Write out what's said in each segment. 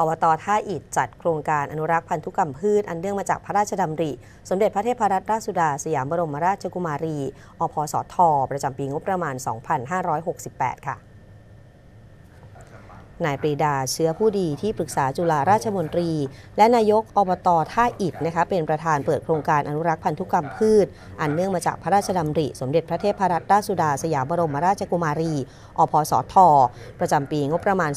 อบตท่าอิฐจัดโครงการอนุรักษ์พันธุกรรมพืช อันเนื่องมาจากพระราชดำริ สมเด็จพระเทพรัตนราชสุดาสยามบรมราชกุมารี อพสท ประจำปีงบประมาณ 2568 ค่ะนายปรีดาเชื้อผู้ดีที่ปรึกษาจุฬาราชมนตรี และนายกอบตท่าอิฐนะคะเป็นประธานเปิดโครงการอนุรักษ์พันธุกรรมพืช อันเนื่องมาจากพระราชดำริ สมเด็จพระเทพรัตนราชสุดาสยามบรมราชกุมารี อพสท ประจำปีงบประมาณ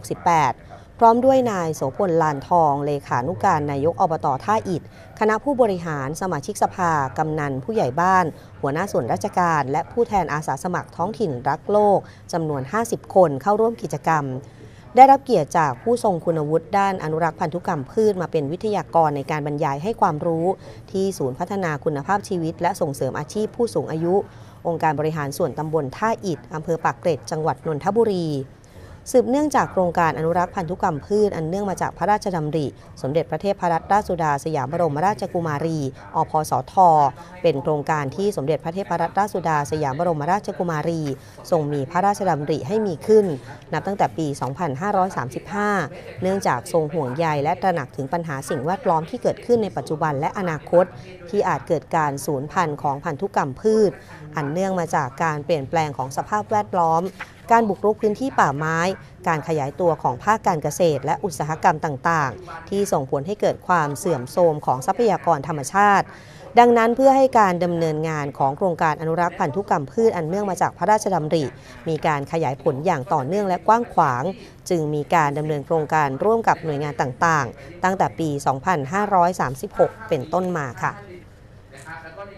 2568 ร้อมด้วยนายโสพลลานทอง เลขานุการนายกอบตท่าอิฐคณะผู้บริหารสมาชิกสภา กำนันผู้ใหญ่บ้าน หัวหน้าส่วนราชการ และผู้แทนอาสาสมัครท้องถิ่นรักโลกจำนวน 50 คนเข้าร่วมกิจกรรม ได้รับเกียรติจากผู้ทรงคุณวุฒิด้านอนุรักษ์พันธุกรรมพืชมาเป็นวิทยากรในการบรรยายให้ความรู้ ที่ศูนย์พัฒนาคุณภาพชีวิต และส่งเสริมอาชีพผู้สูงอายุ องค์การบริหารส่วนตำบลท่าอิฐอำเภอปากเกร็ดจังหวัดนนทบุรี สืบเนื่องจากโครงการอนุรักษ์พันธุกรรมพืชอันเนื่องมาจากพระราชดำริ สมเด็จพระเทพรัตนราชสุดาสยามบรมราชกุมารี อพสท เป็นโครงการที่สมเด็จพระเทพรัตนราชสุดาสยามบรมราชกุมารี ทรงมีพระราชดำริให้มีขึ้น นับตั้งแต่ปี 2535 เนื่องจากทรงห่วงใยและตระหนักถึงปัญหาสิ่งแวดล้อมที่เกิดขึ้นในปัจจุบันและอนาคต ที่อาจเกิดการสูญพันธุ์ของพันธุกรรมพืช อันเนื่องมาจากการเปลี่ยนแปลงของสภาพแวดล้อม การบุกรุกพื้นที่ป่าไม้ การขยายตัวของภาคการเกษตร และอุตสาหกรรมต่างๆ ที่ส่งผลให้เกิดความเสื่อมโทรมของทรัพยากรธรรมชาติ ดังนั้นเพื่อให้การดำเนินงานของโครงการอนุรักษ์พันธุกรรมพืชอันเนื่องมาจากพระราชดำริ มีการขยายผลอย่างต่อเนื่องและกว้างขวาง จึงมีการดำเนินโครงการร่วมกับหน่วยงานต่างๆ ตั้งแต่ปี 2536 เป็นต้นมาค่ะ